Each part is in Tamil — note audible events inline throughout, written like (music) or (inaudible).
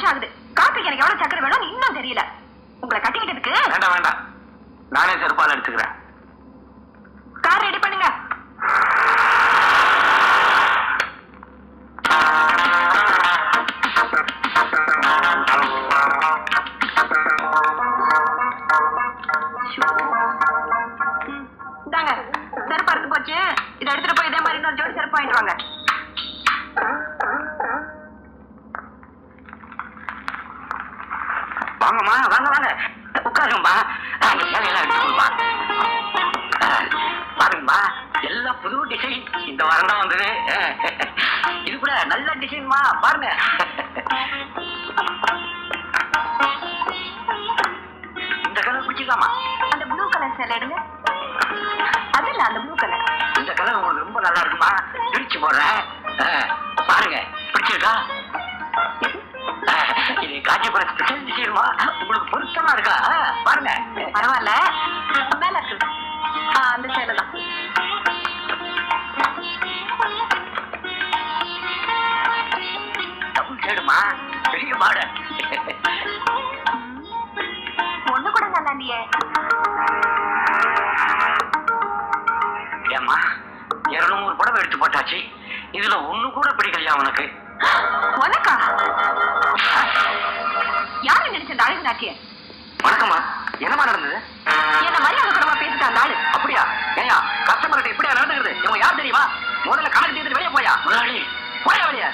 வருஷம் ஆகுது. காப்பிக்கு எனக்கு எவ்வளவு சக்கரை வேணும்னு இன்னும் தெரியல. உங்களை கட்டிக்கிட்டதுக்கு வேண்டாம் வேண்டாம். நானே செருப்பால் எடுத்துக்கிறேன். கார் ரெடி பண்ணுங்க. இந்தாங்க. செருப்பு போச்சு. இதை எடுத்துட்டு போய் இதே மாதிரி இன்னொரு ஜோடி செருப்பு வாங்கிட்டு வாங்க. வாங்கம்மா வாங்க வாங்க. உட்காருங்கம்மா. எடுத்துக்கோமா பாருங்கம்மா. எல்லாம் புது டிசைன் இந்த வாரம் தான் வந்தது. இது கூட நல்ல டிசைன்மா பாருங்க. இந்த கலர் பிடிச்சிக்கலாமா அந்த ப்ளூ கலர் சேலை எடுங்க. அது இல்ல அந்த ப்ளூ கலர் இந்த கலர் உங்களுக்கு ரொம்ப நல்லா இருக்குமா பிரிச்சு போடுறேன். பாருங்க. பிடிச்சிருக்கா? காஞ்சிபுரம் ஸ்பெஷல் டிசைன்மா உங்களுக்கு பொருத்தமா இருக்கா? பாருங்க. பரவாயில்ல. மேல இருக்கு. அந்த சேலை தான். டபுள் சைடுமா பெரிய மாடல் ஒண்ணு கூட நல்லா இல்லையே. ஏம்மா இருநூறு புடவை எடுத்து போட்டாச்சு. இதுல ஒண்ணு கூட பிடிக்கலையா உனக்கு? உனக்கா? யாரு நினைச்ச அந்த அழகு நாட்டிய வணக்கம்மா. என்னம்மா நடந்தது? என்ன மரியாதை கூடமா பேசிட்ட அந்த ஆளு? அப்படியா? ஏயா கஸ்டமர்கிட்ட இப்படியா நடந்துக்கிறது இவங்க யார் தெரியுமா? முதல்ல கணக்கு தீர்த்து வெளியே போயா? முதலாளி. போயா வெளிய?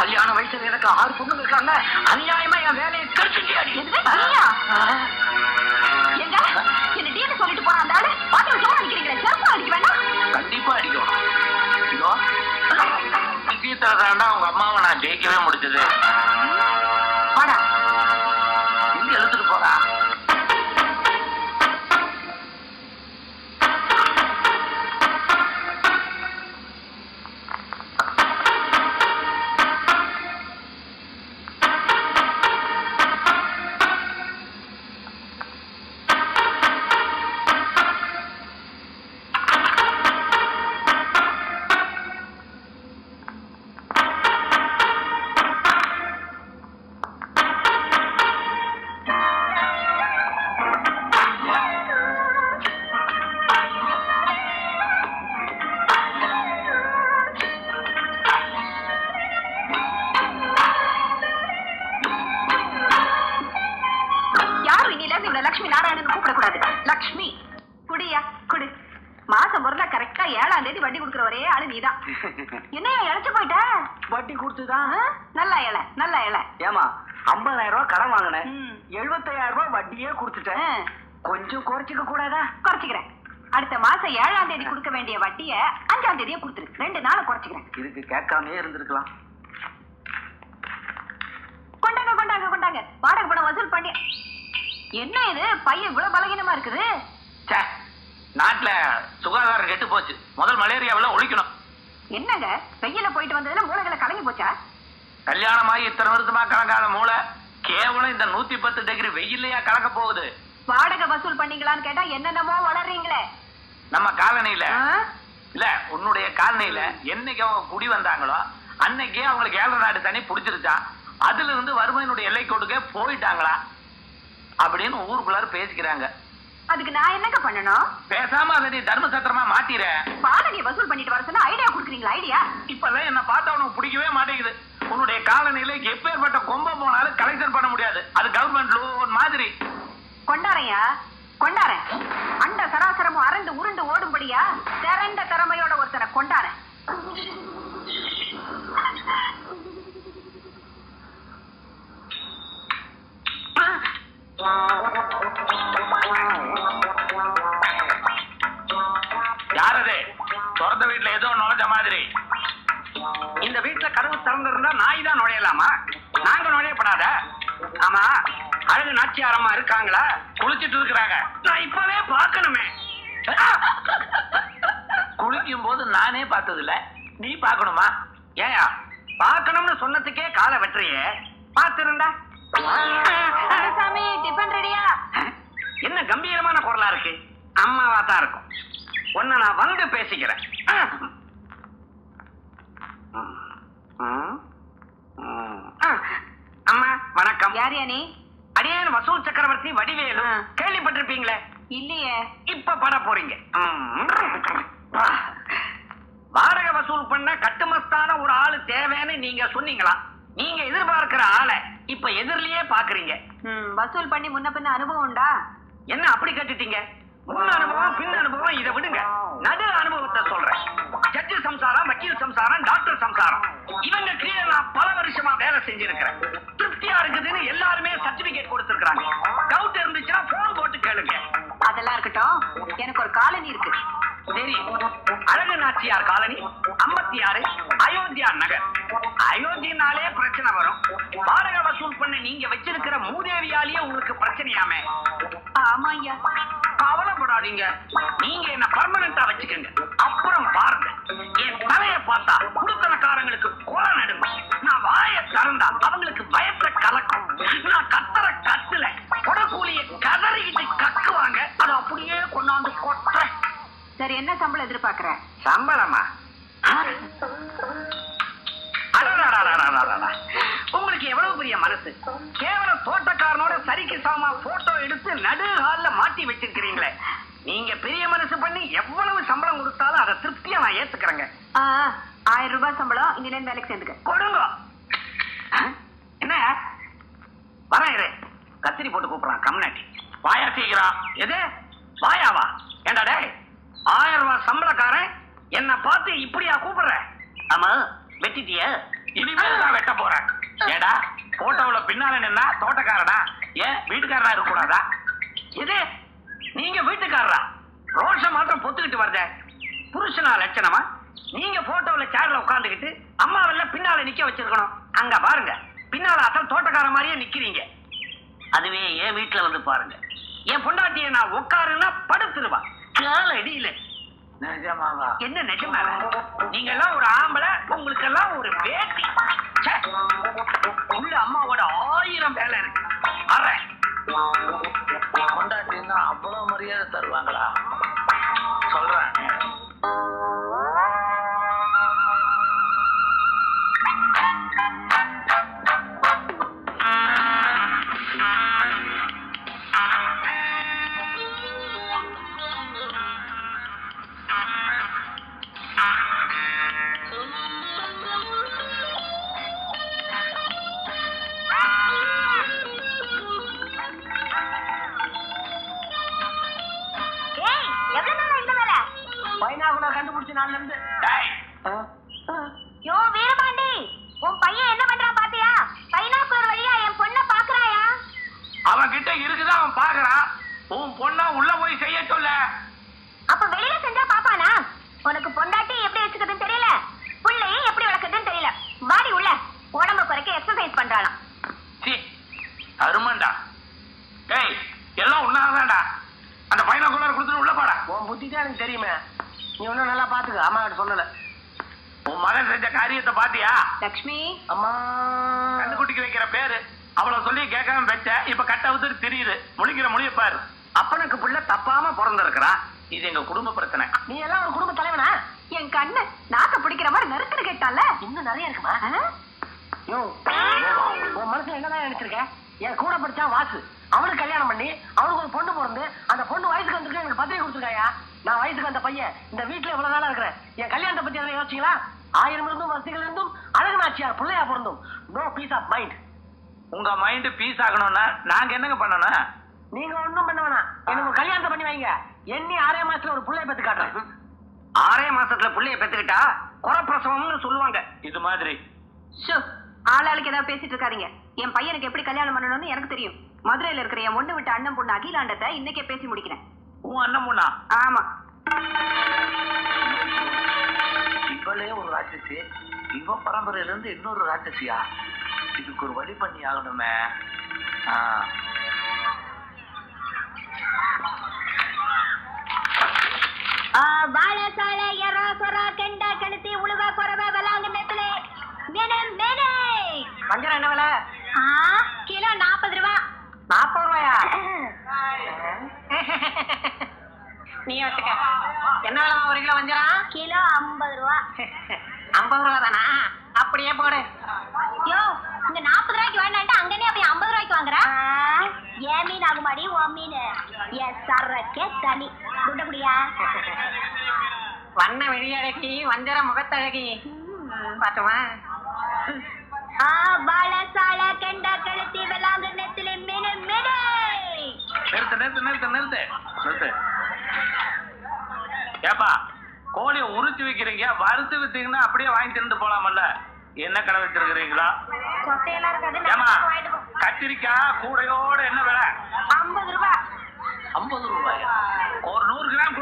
கல்யாண வயசுல எனக்கு ஆறு பொண்ணுங்க இருக்காங்க. அநியாயமா என் வேலையை கடிச்சிட்டியாடி எது? நீயா? எங்க என்ன டீன்னு சொல்லிட்டு போன அந்த ஆளு? பாத்திரம் சோறு அடிக்கிறீங்களே செருப்பு அடிக்க வேண்டாம்? கண்டிப்பா அடிக்கும். இதோ விஷயத்துல தாண்டா உங்க அம்மாவை நான் ஜெயிக்கவே முடிச்சது வாடா. என்னையா இழைச்சு போயிட்ட? வட்டி கொடுத்துதான்? நல்லா இலை நல்லா இலை. ஏமா ஐம்பதாயிரம் ரூபாய் கடன் வாங்கினேன். எழுபத்தாயிரம் ரூபாய் வட்டியே கொடுத்துட்டேன். கொஞ்சம் குறைச்சிக்க கூடாதா? குறைச்சிக்கிறேன். அடுத்த மாசம் ஏழாம் தேதி கொடுக்க வேண்டிய வட்டிய அஞ்சாம் தேதியே கொடுத்துரு. ரெண்டு நாளை குறைச்சிக்கிறேன். இதுக்கு கேட்காமயே இருந்திருக்கலாம். கொண்டாங்க கொண்டாங்க கொண்டாங்க. வாடகை பணம் வசூல் பண்ணி என்ன இது? பையன் இவ்வளவு பலகீனமா இருக்குது? நாட்டுல சுகாதாரம் கெட்டு போச்சு. முதல் மலேரியாவெல்லாம் ஒழிக்கணும். என்னங்க? வெயில போயிட்டு வந்ததுல மூளைகளை கலங்கி போச்சா? கல்யாணமாகி இத்தனை வருஷமா கலங்காத மூளை கேவலம் இந்த நூத்தி பத்து டிகிரி வெயில்லையா கலக்க போகுது. வாடகை வசூல் பண்ணீங்களான்னு கேட்டா என்னென்னமோ வளர்றீங்களே. நம்ம காலனியில? இல்ல உன்னுடைய காலனியில என்னைக்கு அவங்க குடி வந்தாங்களோ அன்னைக்கே அவங்களுக்கு ஏழை நாடு தண்ணி பிடிச்சிருச்சா அதுல இருந்து வறுமையினுடைய எல்லை கொடுக்க போயிட்டாங்களா அப்படின்னு ஊருக்குள்ளார பேசிக்கிறாங்க. அதுக்கு நான் என்னங்க பண்ணணும்? பேசாம அதை நீ தர்ம சத்திரமா மாத்திர வாடகை வசூல் பண்ணிட்டு வர சொன்னா ஐடியா கொடுக்குறீங்களா ஐடியா இப்பதான் என்ன பார்த்தா உனக்கு பிடிக்கவே மாட்டேங்குது. உன்னுடைய காலநிலை எப்பேற்பட்ட கொம்பம் போனாலும் கலெக்ஷன் பண்ண முடியாது. அது கவர்மெண்ட் லோன் மாதிரி. கொண்டாரையா? கொண்டாரேன். அண்ட சராசரமும் அரண்டு உருண்டு ஓடும்படியா திரண்ட திறமையோட ஒருத்தனை கொண்டாரேன். யார் அது திறந்த வீட்டுல ஏதோ நுழைஞ்ச மாதிரி. இந்த வீட்டுல கதவு திறந்திருந்தா நாய் தான் நுழையலாமா? நாங்க நுழையப்படாத. ஆமா அழகு நாச்சியாரம்மா இருக்காங்களா? குளிச்சிட்டு இருக்கிறாங்க. நான் இப்பவே பார்க்கணுமே. குளிக்கும் போது நானே பார்த்தது இல்ல நீ பார்க்கணுமா? ஏயா பார்க்கணும்னு சொன்னதுக்கே காலை வெட்டுறியே. பார்த்திருந்தா சாமி டிஃபன் ரெடியா என்ன கம்பீரமான குரலா இருக்கு? அம்மாவா தான் இருக்கும். உன்னை நான் வந்து பேசிக்கிறேன். ம். யார் நீ? அடியேன் வசூல் சக்கரவர்த்தி வடிவேலு. கேள்விப்பட்டிருப்பீங்களே? இல்லையே. இப்ப பட போறீங்க. வாடகை வசூல் பண்ண கட்டுமஸ்தான ஒரு ஆளு தேவைன்னு நீங்க சொன்னீங்களா? நீங்க எதிர்பார்க்கிற ஆளை இப்ப எதிரிலேயே பாக்குறீங்க. வசூல் பண்ணி முன்ன பின்ன அனுபவம் உண்டா? என்ன அப்படி கேட்டுட்டீங்க? முன் அனுபவம் பின் அனுபவம் இதை விடுங்க. நடு அனுபவத்தை சொல்றேன். ஜட்ஜு சம்சாரம் வக்கீல் சம்சாரம் டாக்டர் சம்சாரம். இவங்க கீழே நான் பல வருஷமா வேலை செஞ்சிருக்கிறேன். திருப்தியா இருக்குதுன்னு எல்லாருமே சர்டிபிகேட் கொடுத்திருக்காங்க டவுட் இருந்துச்சுன்னா போன் போட்டு கேளுங்க. அதெல்லாம் இருக்கட்டும். எனக்கு ஒரு காலனி இருக்கு. சரி. அழகு நாச்சியார் காலனி ஐம்பத்தி ஆறு அயோத்தியா நகர். நீங்க வச்சிருக்கிற மூதேவியாலேயே உங்களுக்கு பிரச்சனையாமே. ஆமா ஐயா. கவலைப்படாதீங்க. நீங்க என்ன பர்மனண்டா வச்சுக்கோங்க. அப்புறம் பாருங்க. என் தலைய பார்த்தா குடுத்தனக்காரங்களுக்கு கோல நடுங்க நான் வாய திறந்தா அவங்களுக்கு பயத்தை கலக்கும். நான் கத்துற கத்துல. கொடக்கூலிய கதறிக்கிட்டு கக்குவாங்க. அது அப்படியே கொண்டாந்து கொட்டுற சரி என்ன சம்பளம் எதிர்பார்க்கிற? சம்பளமா? அடடா எவ்வளவு பெரிய மனசு? கேவலம் தோட்டக்காரனோட சரிக்கு சமமா போட்டோ எடுத்து நடு ஹால்ல மாட்டி வச்சிருக்கிறீங்களே. நீங்க பெரிய மனசு பண்ணி எவ்வளவு சம்பளம் கொடுத்தாலும் அதை திருப்தியா நான் ஏத்துக்கிறேங்க. ஆயிரம் ரூபாய் சம்பளம் இருந்து வேலைக்கு சேர்ந்துக்க. கொடுங்க? என்ன? வரேன் கத்திரி போட்டு கூப்பிடலாம் கம்னாட்டி. வாயா சீக்கிரம். எது? வாயாவா? ஏண்டா டேய் ஆயிரம் ரூபாய் சம்பளக்காரன் என்ன பார்த்து இப்படியா கூப்பிடுற? ஆமா வெட்டிட்டிய? இனிமேல் நான் வெட்ட போறேன். ஏடா போட்டோவுல பின்னால நின்னா தோட்டக்காரனா? ஏன் வீட்டுக்காரனா இருக்கக்கூடாதா? இது நீங்க வீட்டுக்காரரா? ரோஷம் மாத்திரம் பொத்துக்கிட்டு வருதே. புருஷனா லட்சணமா? நீங்க போட்டோல சேர்ல உட்காந்துக்கிட்டு அம்மாவெல்லாம் பின்னால நிக்க வச்சிருக்கணும். அங்க பாருங்க பின்னால அசல் தோட்டக்கார மாதிரியே நிக்கிறீங்க. அதுவே என் வீட்டுல வந்து பாருங்க. என் பொண்டாட்டிய நான் உட்காருன்னா படுத்துருவா. கால அடியில நிஜமாவா? என்ன நிஜமாவா? நீங்க எல்லாம் ஒரு ஆம்பளை உங்களுக்கு எல்லாம் ஒரு ச்சே. உள்ள அம்மாவோட ஆயிரம் வேலை இருக்கு. அரை. கொண்டாட்டின்னா அவ்வளவு மரியாதை தருவாங்களா? இருந்து யோ வீரபாண்டி உன் பையன் என்ன பண்றான் பாத்தியா? பைனாக்குலர் வழியா என் பொண்ண பாக்குறாயா? அவன் கிட்ட இருக்குதான் அவன் பாக்குறான் உன் பொண்ண உள்ள போய் செய்ய சொல்ல அப்ப வெளியில செஞ்சா பாப்பானா உனக்கு பொண்டாட்டி எப்படி வச்சுக்கிறதுன்னு தெரியல புள்ளையும் எப்படி வளர்க்கறதுன்னு தெரியல வாடி உள்ள உடம்ப குறைக்க எக்ஸசைஸ் பண்றாளாம் சி அருமண்டா டேய் எல்லாம் உன்னாதான்டா அந்த பைனாகுலர் கொடுத்துட்டு உள்ள போடா உன் புத்தி தான் எனக்கு தெரியுமே நீ பாத்துக்க அம்மா கிட்ட சொல்லல. உன் மகன் செஞ்ச காரியத்தை பாத்தியா? லக்ஷ்மி. அம்மா. கண்ணுக்குட்டிக்கு வைக்கிற பேரு. அவள சொல்லி கேட்காம வச்ச. இப்ப கட்ட அவுத்துட்டு தெரியுது. முழிக்கிற மொழிய பாரு. அப்பனுக்கு புள்ள தப்பாம பிறந்திருக்கிறான் இது எங்க குடும்ப பிரச்சனை. நீ எல்லாம் ஒரு குடும்ப தலைவனா? என் கண்ணு நாக்க பிடிக்கிற மாதிரி நறுக்குன்னு கேட்டால? இன்னும் நிறைய இருக்குமா? யோ. உன் மனசுல என்னதான் நினைச்சிருக்க? என் கூட படிச்சா வாசு. அவனுக்கு கல்யாணம் பண்ணி அவனுக்கு ஒரு பொண்ணு பிறந்து அந்த பொண்ணு வயசுக்கு வந்திருக்கு எனக்கு பத்திரிக்கை கொடுத்துருக்காயா? நான் வயசுக்கு வந்த பையன் இந்த வீட்டுல எவ்வளவு நாளா இருக்கிறேன் என் கல்யாணத்தை பத்தி எதாவது யோசிச்சீங்களா? ஆயிரம் இருந்தும் வசதிகள் இருந்தும் அழகு நாச்சியார் பிள்ளையா பிறந்தும். நோ பீஸ் ஆஃப் மைண்ட் உங்க மைண்ட் பீஸ் ஆகணும்னா நாங்க என்னங்க பண்ணணும்? நீங்க ஒண்ணும் பண்ண வேணாம். எனக்கு கல்யாணத்தை பண்ணி வைங்க. எண்ணி ஆறே மாசத்துல ஒரு பிள்ளைய பத்தி காட்டுறேன். ஆறே மாசத்துல புள்ளைய பெத்துக்கிட்டா குறப்பிரசவம்னு சொல்லுவாங்க. இது மாதிரி. ஷோ ஆளாளுக்கு ஏதாவது பேசிட்டு இருக்காதீங்க. என் பையனுக்கு எப்படி கல்யாணம் பண்ணணும்னு எனக்கு தெரியும். மதுரையில இருக்கிற என் ஒண்ணு விட்ட அண்ணன் பொண்ணு அகிலாண்டத்தை இன்னைக்கே பேசி முடிக்கிறேன். உன் அண்ணன் முன்னா ஆமா. இவளே ஒரு ராட்சசி. இவ பரம்பரையில இருந்து இன்னொரு ராட்சசியா? இதுக்கு ஒரு வழி பண்ணி ஆகணுமே. ஆ. வாழை சாலை எறா சொரா கெண்டா கழுத்தி உழுவ குறவ வலாங்க நெத்தலே மேனே மேனே வஞ்சரம் என்ன விலை? ஆ கிலோ நாற்பது ரூபா. நாற்பது ரூபாயா? (laughs) நீ வச்சுக்க என்ன விலை ஒரு கிலோ வஞ்சிரம்? கிலோ ஐம்பது ரூபா. (laughs) ஐம்பது ரூபா தானா? அப்படியே போடு. யோ இங்க நாற்பது ரூபாய்க்கு வேணான்ட்டு அங்கனே அப்படி ஐம்பது ரூபாய்க்கு வாங்குற? ஏ மீன் ஆகுமாடி ஓ மீன்? ஏ சரக்கே தனி துட்ட முடியா வண்ண வெளியழகி வஞ்சர முகத்தழகி. பார்த்தோமா ஆ பாலசால கெண்டா கழுத்தி விளாந்து நெத்திலி மீன் மீன். நிறுத்து நிறுத்து நிறுத்து நிறுத்து. நிறுத்து. ஏப்பா கோழியை உரிச்சு வைக்கிறீங்க வறுத்து வித்தீங்கன்னா அப்படியே வாங்கி தின்னு போலாமல்ல? என்ன கடை வச்சிருக்கிறீங்களா? ஏமா கத்திரிக்காய் கூடையோட என்ன விலை? ஐம்பது ரூபாய். ஐம்பது ரூபாயா? ஒரு நூறு கிராம்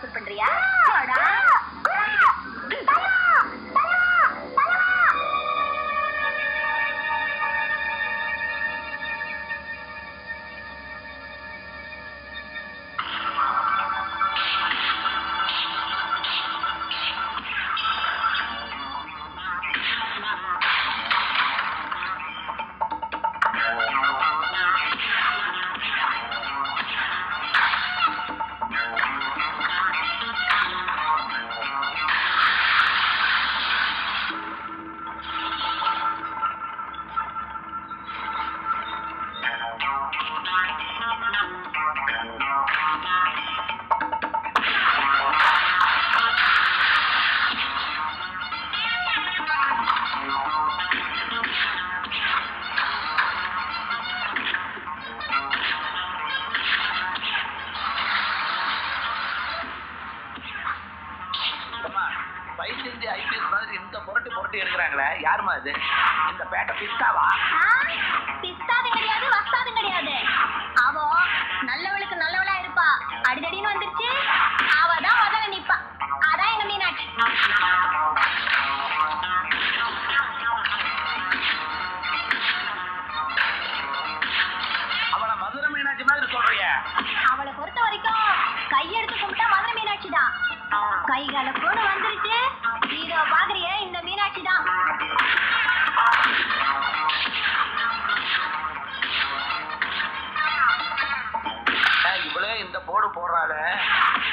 வசூல் பண்றியா?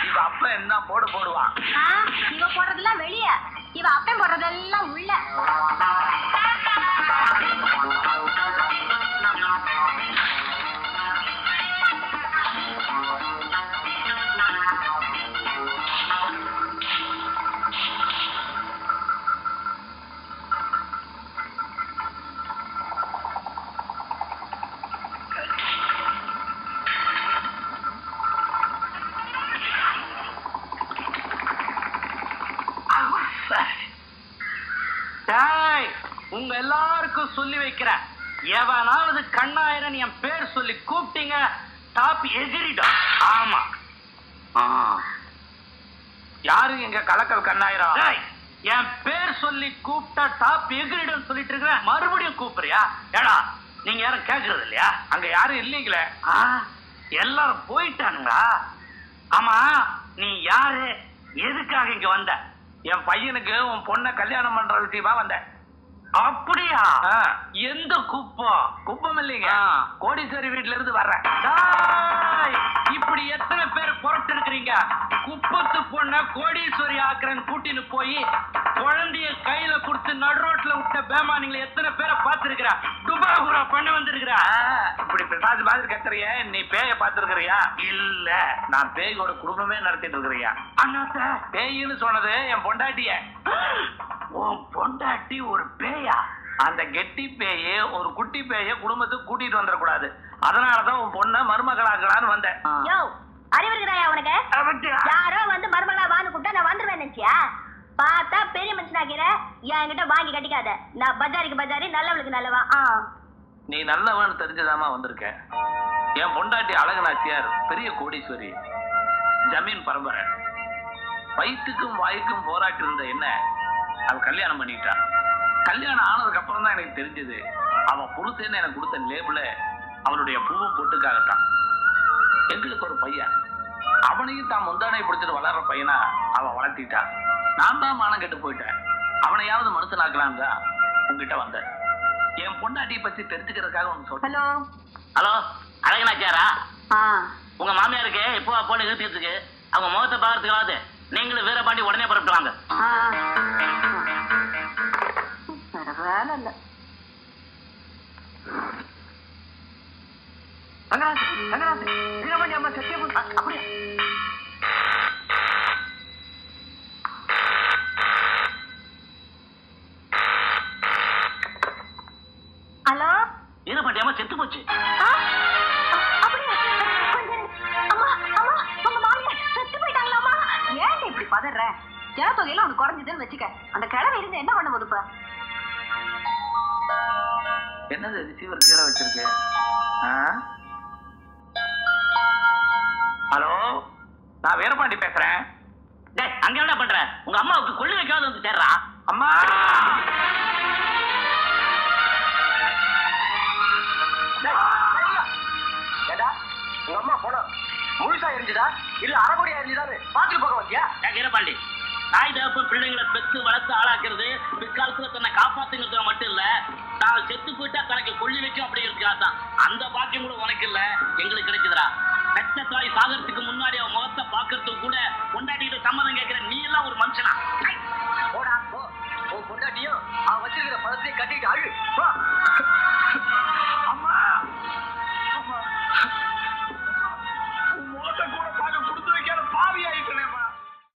இவ அப்ப என்ன போடு போடுவான் இவ போடுறதெல்லாம் வெளிய. இவ அப்பன் போடுறதெல்லாம் உள்ள. உங்க எல்லாருக்கும் சொல்லி வைக்கிறேன். எவனாவது கண்ணாயிரன் என் பேர் சொல்லி கூப்பிட்டீங்க டாப் எகிரிடும். ஆமா. ஆ. யாரு இங்க கலக்கல் கண்ணாயிரம்? டேய் என் பேர் சொல்லி கூப்பிட்டா டாப் எகிரிடும் சொல்லிட்டு இருக்கிற மறுபடியும் கூப்பிடுறியா? ஏடா நீங்க யாரும் கேக்குறது இல்லையா? அங்க யாரும் இல்லீங்களே. எல்லாரும் போயிட்டானுங்களா? ஆமா நீ யாரு? எதுக்காக இங்க வந்த? என் பையனுக்கு உன் பொண்ணை கல்யாணம் பண்ற விஷயமா வந்தேன். அப்படியா. எந்த குப்பம்? குப்பம் இல்லைங்க. கோடீஸ்வரி வீட்டுல இருந்து வர்றேன். இப்படி எத்தனை பேர் இருக்கிறீங்க குப்பத்து பொண்ண கோடீஸ்வரி ஆக்குறேன்னு கூட்டின்னு போய் குழந்தைய கையில கொடுத்து நடு ரோட்ல விட்ட பேமானிங்களை எத்தனை பேரை பார்த்திருக்கிற? துபாகுரா பண்ண வந்திருக்கிற? இப்படி பிரசாத் மாதிரி கத்துறிய. நீ பேய பாத்துருக்கிறியா இல்ல. நான் பேயோட குடும்பமே நடத்திட்டு இருக்கிறியா? அண்ணாத்த. பேயின்னு சொன்னது என் பொண்டாட்டிய. உன் பொண்டாட்டி ஒரு பேயா? அந்த கெட்டி பேய ஒரு குட்டி பேய குடும்பத்துக்கு கூட்டிட்டு வந்துடக்கூடாது. அதனாலதான் உன் பொண்ண மருமகளாக்கலான்னு வந்தேன். யோ அறிவு இருக்குதாயா உனக்கு? யாரோ வந்து மருமகளா வான்னு கூப்பிட்டா நான் வந்துருவேன் நினைச்சியா? பார்த்தா பெரிய மனுஷனாக்கிற என்கிட்ட வாங்கி கட்டிக்காத. நான் பஜாருக்கு பஜாரி நல்லவளுக்கு நல்லவா? ஆ. நீ நல்லவன்னு தெரிஞ்சுதாம்மா வந்திருக்க. என் பொண்டாட்டி அழகு நாச்சியார் பெரிய கோடீஸ்வரி ஜமீன் பரம்பரை. வயிற்றுக்கும் வாய்க்கும் போராட்டி இருந்த என்ன? அவ கல்யாணம் பண்ணிக்கிட்டா. கல்யாணம் ஆனதுக்கு அப்புறம் தான் எனக்கு தெரிஞ்சது. அவன் புருஷன்னு எனக்கு கொடுத்த லேபிள அவளுடைய பூவும் பொட்டுக்காகத்தான். எங்களுக்கு ஒரு பையன். அவனையும் தான் முந்தானை பிடிச்சிட்டு வளர்ற பையனா அவன் வளர்த்திட்டா. நான் தான் மானம் கெட்டு போயிட்டேன். அவனையாவது மனுஷனாக்கலான்னு தான் உங்ககிட்ட வந்தேன். என் பொண்டாட்டியை பத்தி தெரிஞ்சுக்கிறதுக்காக ஒன்று சொல்றேன். ஹலோ. ஹலோ அழகனாச்சாரா? உங்க மாமியாருக்கு இப்போ போல இழுத்துக்கு அவங்க முகத்தை பார்க்கறதுக்காவது நீங்களும் வீரபாண்டி உடனே புறப்பட்டு வாங்க. ரங்கராஜ் வீரபாண்டி அம்மா செத்தே போச்சு அ- அப்படியே ஹலோ வீரபாண்டி அம்மா செத்து போச்சு? ஏன்டி இப்படி பதற? ஜனத்தொகையில உனக்கு குறைஞ்சதுன்னு வச்சுக்க. அந்த கிழமை இருந்து என்ன பண்ண போகுது இப்ப? என்னது ரிசீவர் கீழே வச்சிருக்கு? ஹலோ? நான் வீரபாண்டி பேசுறேன். டேய் அங்க என்ன பண்ற? உங்க அம்மாவுக்கு கொள்ளி வைக்காத வந்து சேர்றா? அம்மா! உங்க அம்மா போனா முழுசா எரிஞ்சுதா? இல்ல அரைகுறையா எரிஞ்சுதான்னு பாத்துட்டு போக வந்தியா? வீரபாண்டி தாய் தகப்பு பிள்ளைங்களை பெற்று வளர்த்து ஆளாக்குறது பிற்காலத்துல தன்னை காப்பாத்துங்கிறது மட்டும் இல்ல தான் செத்து போயிட்டா தனக்கு கொள்ளி வைக்கும் அப்படி இருக்காதான் அந்த பாக்கியம் கூட உனக்கு இல்ல எங்களுக்கு கிடைக்குதுடா. பெத்த தாய் சாகரத்துக்கு முன்னாடி அவன் முகத்தை பாக்குறதுக்கு கூட கொண்டாட்டிட்டு சம்மதம் கேட்கிற நீ எல்லாம் ஒரு மனுஷனா? போடா ஓ கொண்டாட்டியும் அவன் வச்சிருக்கிற பதத்தை கட்டிட்டு அழு அம்மா.